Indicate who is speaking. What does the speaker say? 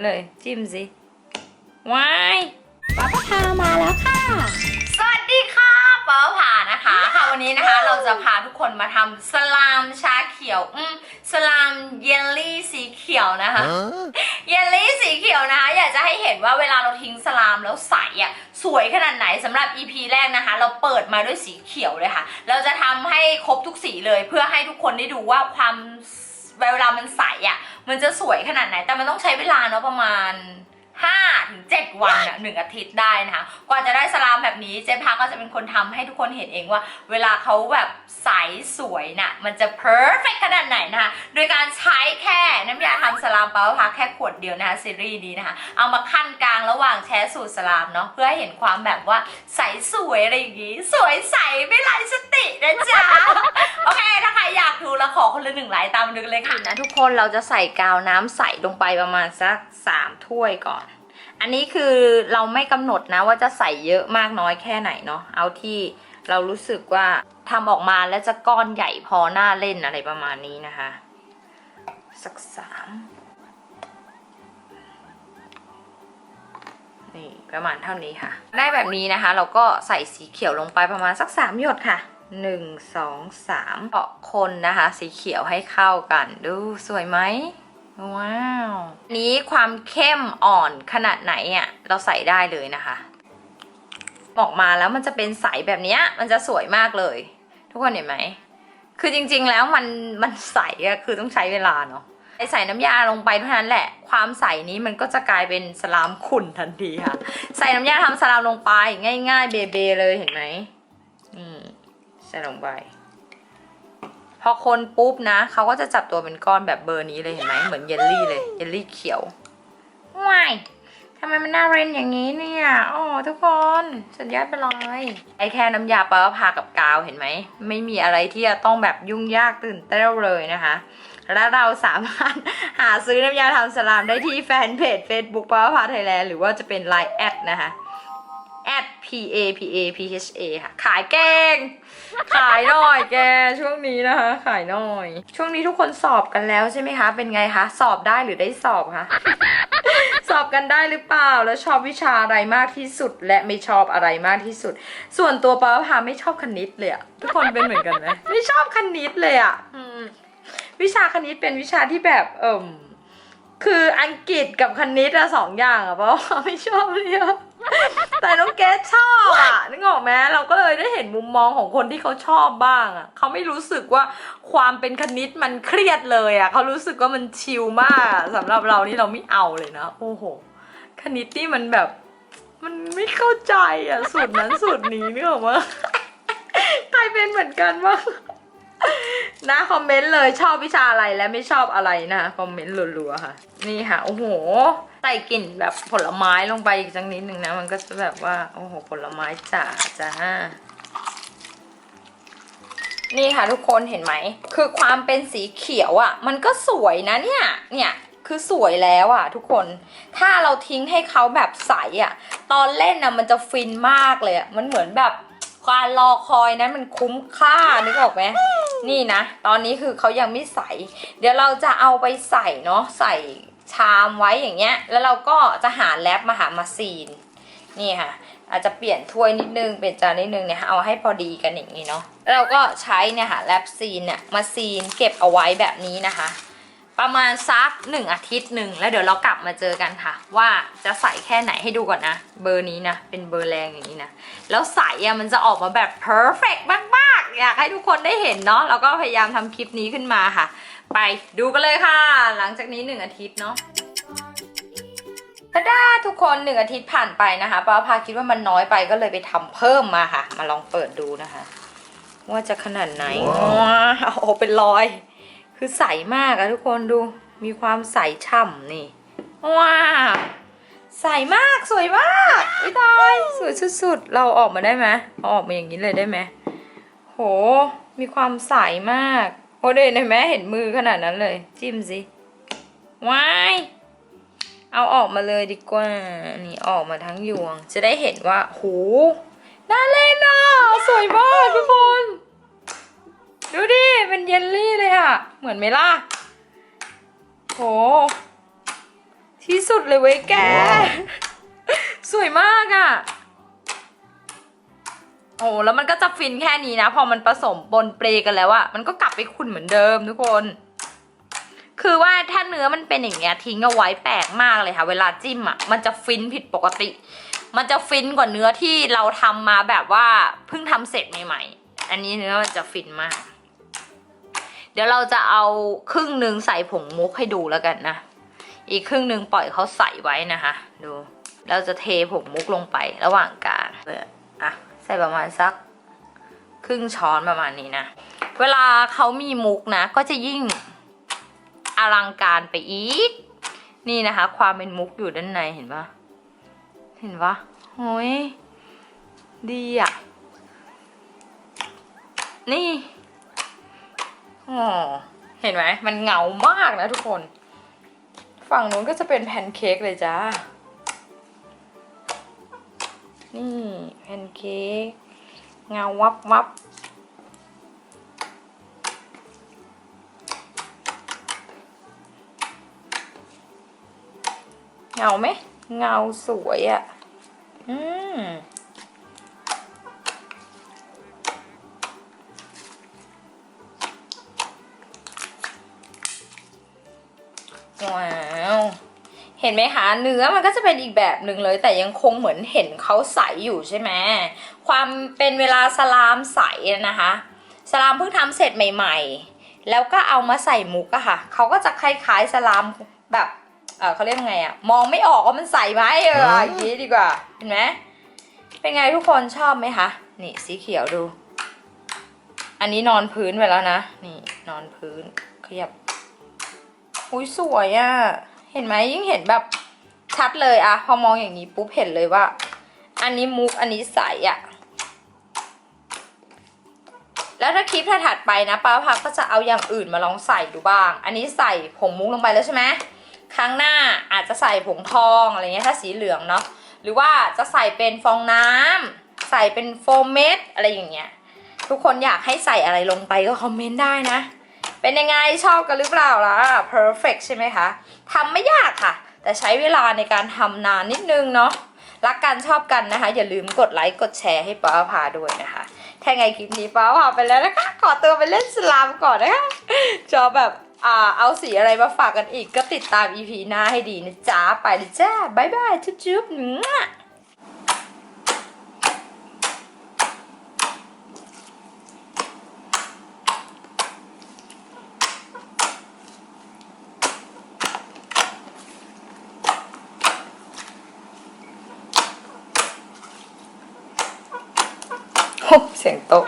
Speaker 1: เลยจิ้มสิว้าย
Speaker 2: ป้าพามาแล้วค่ะ
Speaker 1: สวัสดีค่ะเป๋าผ่านะคะค่ะวันนี้นะคะเราจะพาทุกคนมาทำสลามชาเขียว อืมสลามเยลลี่สีเขียวนะคะเยลลี่สีเขียวนะคะ อยากจะให้เห็นว่าเวลาเราทิ้งสลามแล้วใสอะสวยขนาดไหนสำหรับ EP แรกนะคะ เราเปิดมาด้วยสีเขียวเลยค่ะ เราจะทำให้ครบทุกสีเลยเพื่อให้ทุกคนได้ดูว่าความ เวลามันใสอะ มันจะสวยขนาดไหน แต่มันต้องใช้เวลาเนาะประมาณ วันอะหนึ่งอาทิตย์ได้นะคะกว่าจะได้สลามแบบนี้เจ๊พักก็จะเป็นคนทำให้ทุกคนเห็นเองว่า เวลาเขาแบบใสสวยน่ะมันจะ perfect ขนาดไหนนะคะโดยการใช้แค่น้ำยาทำสลามเปาพักแค่ขวดเดียวนะคะซีรีส์นี้นะคะเอามาขั้นกลางระหว่างแช่สูตรสลามเนาะเพื่อให้เห็นความแบบว่าใสสวยอะไรอย่างงี้ สวยใสไม่ไร้สตินะจ๊ะโอเคถ้าใครอยากดูแล้วขอคนละหนึ่งไลค์ตามมาดูกันเลยค่ะนะทุกคนเราจะใส่กาวน้ำใสลงไปประมาณสักสามถ้วยก่อน อันนี้คือเราไม่กำหนดนะว่าจะใส่เยอะมากน้อยแค่ไหนเนาะเอาที่เรารู้สึกว่าทำออกมาแล้วจะก้อนใหญ่พอหน้าเล่นอะไรประมาณนี้นะคะ สักสามนี่ประมาณเท่านี้ค่ะ ได้แบบนี้นะคะ เราก็ใส่สีเขียวลงไปประมาณสักสามหยดค่ะหนึ่งสองสามเกาะคนนะคะ สีเขียวให้เข้ากันดูสวยไหม ว้าว นี้ความเข้มอ่อนขนาดไหนอะเราใส่ได้เลยนะคะ ออกมาแล้วมันจะเป็นใสแบบเนี้ยมันจะสวยมากเลย ทุกคนเห็นไหม คือจริงๆแล้วมันมันใสอะคือต้องใช้เวลาเนาะใส่น้ำยาลงไปเท่านั้นแหละ ความใสนี้มันก็จะกลายเป็นสลามขุ่นทันทีค่ะ ใส่น้ำยาทำสลามลงไปง่าย ๆ เบเบเลยเห็นไหมนี่ใส่ลงไป พอคนปุ๊บนะเขาก็จะจับตัวเป็นก้อนแบบเบอร์นี้เลยเห็นไหมเหมือนเยลลี่เลยเยลลี่เขียวว้ายทำไมมันน่าเรนอย่างนี้เนี่ยโอ้ทุกคนสุดยอดไปเลยไอแค่น้ำยาปลาพากับกาวเห็นไหมไม่มีอะไรที่จะต้องแบบยุ่งยากตื่นเต้นเลยนะคะ และเราสามารถหาซื้อน้ำยาทำสลามได้ที่แฟนเพจ Facebook ปาพาไทยแลนด์หรือว่าจะเป็น Line แอดนะคะ at p a p a p h a ค่ะ ขายเก่งขายหน่อยแกช่วงนี้นะคะ ขายหน่อย ช่วงนี้ทุกคนสอบกันแล้วใช่ไหมคะ เป็นไงคะ สอบได้หรือได้สอบคะ สอบกันได้หรือเปล่า แล้วชอบวิชาอะไรมากที่สุด และไม่ชอบอะไรมากที่สุด ส่วนตัวปาพาไม่ชอบคณิตเลยอะทุกคนเป็นเหมือนกันไหมไม่ชอบคณิตเลยอะวิชาคณิตเป็นวิชาที่แบบเอิ่มคืออังกฤษกับคณิตอะสองอย่างอะเพราะว่าไม่ชอบเลยอะ แต่น้องเกดชอบอะนึกออกไหมเราก็เลยได้เห็นมุมมองของคนที่เขาชอบบ้างอะเขาไม่รู้สึกว่าความเป็นคณิตมันเครียดเลยอะเขารู้สึกว่ามันชิลมากสำหรับเรานี่เราไม่เอาเลยนะโอ้โห คณิตนี่มันแบบ มันไม่เข้าใจอะสูตรนั้นสูตรนี้นึกออกไหมใครเป็นเหมือนกันบ้างนะคอมเมนต์เลยชอบวิชาอะไรและไม่ชอบอะไรนะคอมเมนต์รัวๆค่ะ นี่ค่ะโอ้โห ใส่กลิ่นแบบผลไม้ลงไปอีกสักนิดหนึ่งนะ มันก็จะแบบว่า โอ้โห ผลไม้จ๋าจ้านี่ค่ะทุกคนเห็นไหม คือความเป็นสีเขียวอะ่ะ มันก็สวยนะเนี่ย เนี่ย คือสวยแล้วอะ่ะ ทุกคน ถ้าเราทิ้งให้เขาแบบใสอะ่ะ ตอนเล่นน่ะมันจะฟินมากเลยอะ่ะ มันเหมือนแบบการรอคอยนั้นมันคุ้มค่านึกออกไหมนี่นะ ตอนนี้คือเขายังไม่ใส เดี๋ยวเราจะเอาไปใส่เนาะ ใส่ ชามไว้อย่างเงี้ย แล้วเราก็จะหาแรปมาหามาซีน นี่ค่ะ อาจจะเปลี่ยนถ้วยนิดนึง เปลี่ยนจานนิดนึงเนี่ยเอาให้พอดีกันอย่างนี้เนาะแล้วเราก็ใช้เนี่ยค่ะแรปซีนเนี่ยมาซีนเก็บเอาไว้แบบนี้นะคะ ประมาณสักหนึ่งอาทิตย์หนึ่งแล้วเดี๋ยวเรากลับมาเจอกันค่ะ ว่าจะใส่แค่ไหนให้ดูก่อนนะ เบอร์นี้นะเป็นเบอร์แรงอย่างนี้นะแล้วใส่อะมันจะออกมาแบบ perfect มาก อยากให้ทุกคนได้เห็นเนาะแล้วก็พยายามทำคลิปนี้ขึ้นมาค่ะ ไปดูกันเลยค่ะ หลังจากนี้หนึ่งอาทิตย์เนาะถ้าได้ทุกคนหนึ่งอาทิตย์ผ่านไปนะคะป้าพาคิดว่ามันน้อยไปก็เลยไปทำเพิ่มมาค่ะ มาลองเปิดดูนะคะ ว่าจะขนาดไหนว้าวโอ้เป็นรอย คือใสมากอะทุกคนดูมีความใสฉ่ำนี่ว้าวใสมากสวยมากวิตายสวยสุดๆ เราออกมาได้ไหมเอาออกมาอย่างนี้เลยได้ไหม โห มีความใสมาก โอเดนเห็นไหมเห็นมือขนาดนั้นเลย จิ้มสิว้ายเอาออกมาเลยดีกว่า นี่ออกมาทั้งยวง จะได้เห็นว่าโหน่าเล่นอะ สวยมากทุกคน ดูดิ เป็นเยลลี่เลยอะ เหมือนไหมล่ะโห ที่สุดเลยเว้ยแก สวยมากอะ่ะ อ้แล้วมันก็จะฟินแค่นี้นะ พอมันผสมปนเปรกันแล้วอะมันก็กลับไปขุ่นเหมือนเดิมทุกคน คือว่าถ้าเนื้อมันเป็นอย่างเงี้ยทิ้งเอาไว้แปลกมากเลยค่ะ เวลาจิ้มอะมันจะฟินผิดปกติ มันจะฟินกว่าเนื้อที่เราทำมาแบบว่าเพิ่งทำเสร็จใหม่ๆ อันนี้เนื้อมันจะฟินมาก เดี๋ยวเราจะเอาครึ่งหนึ่งใส่ผงมุกให้ดูแล้วกันนะ อีกครึ่งหนึ่งปล่อยเขาใส่ไว้นะคะ ดู เราจะเทผงมุกลงไประหว่างกลางเอออะ ใส่ประมาณสักครึ่งช้อนประมาณนี้นะ เวลาเขามีมุกนะ ก็จะยิ่งอลังการไปอีก นี่นะคะ ความเป็นมุกอยู่ด้านในเห็นปะเห็นปะโอ้ยดีอะ นี่อ๋อเห็นไหม มันเหงามากนะทุกคน ฝั่งนู้นก็จะเป็นแพนเค้กเลยจ้า นี่แพนเค้กเงาวับวับเงาไหมเงาสวยอะ่ะ อืมว้าว เห็นไหมคะเนื้อมันก็จะเป็นอีกแบบหนึ่งเลย แต่ยังคงเหมือนเห็นเขาใสอยู่ใช่ไหมความเป็นเวลาสลามใสอะนะคะ สลามเพิ่งทำเสร็จใหม่ ๆ แล้วก็เอามาใส่มุกอะค่ะเขาก็จะคล้ายๆสลามแบบเออเขาเรียกไงอะมองไม่ออกว่ามันใสไหมเอออย่างนี้ดีกว่าเห็นไหมเป็นไงทุกคนชอบไหมคะนี่สีเขียวดู อันนี้นอนพื้นไปแล้วนะนี่นอนพื้นขยับอุ้ยสวยอะ่ะ เห็นไหมยิ่งเห็นแบบชัดเลยอะพอมองอย่างนี้ปุ๊บเห็นเลยว่า อันนี้มุกอันนี้ใสอะแล้วถ้าคลิปถัดไปนะป้าพักก็จะเอาอย่างอื่นมาลองใส่ดูบ้าง อันนี้ใส่ผงมุกลงไปแล้วใช่ไหมครั้งหน้าอาจจะใส่ผงทองอะไรเงี้ยถ้าสีเหลืองเนาะหรือว่าจะใส่เป็นฟองน้ำใส่เป็นโฟมเม็ดอะไรอย่างเงี้ยทุกคนอยากให้ใส่อะไรลงไปก็คอมเมนต์ได้นะ เป็นยังไงชอบกันหรือเปล่าล่ะ perfect ใช่ไหมคะทำไม่ยากค่ะ แต่ใช้เวลาในการทำนานนิดนึงเนาะรักกันชอบกันนะคะ อย่าลืมกดไลค์กดแชร์ให้ป้าพาด้วยนะคะถ้าไงคลิปนี้ป้าพาไปแล้วนะคะ ขอตัวไปเล่นสลามก่อนนะคะจะเอาแบบอ่าเอาสีอะไรมาฝากกันอีกก็ติดตาม EP หน้าให้ดีนะจ๊ะ ไปเลยจ้าบายบาย จุ๊บๆห เสียงโต๊ะ